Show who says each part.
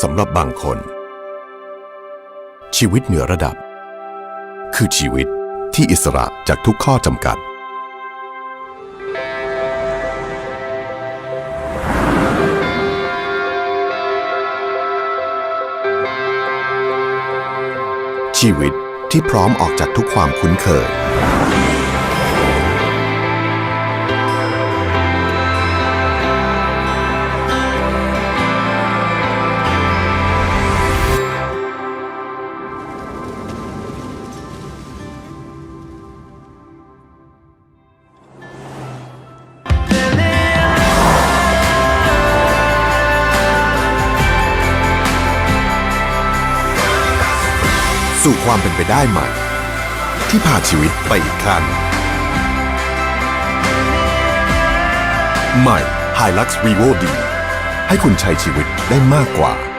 Speaker 1: สำหรับบางคน ชีวิตเหนือระดับ คือชีวิตที่อิสระจากทุกข้อจำกัด ชีวิตที่พร้อมออกจากทุกความคุ้นเคย สู่ความเป็นไปได้ใหม่ ที่พาชีวิตไปอีกขั้นใหม่ Hilux Revo D ให้คุณใช้ชีวิตได้มากกว่า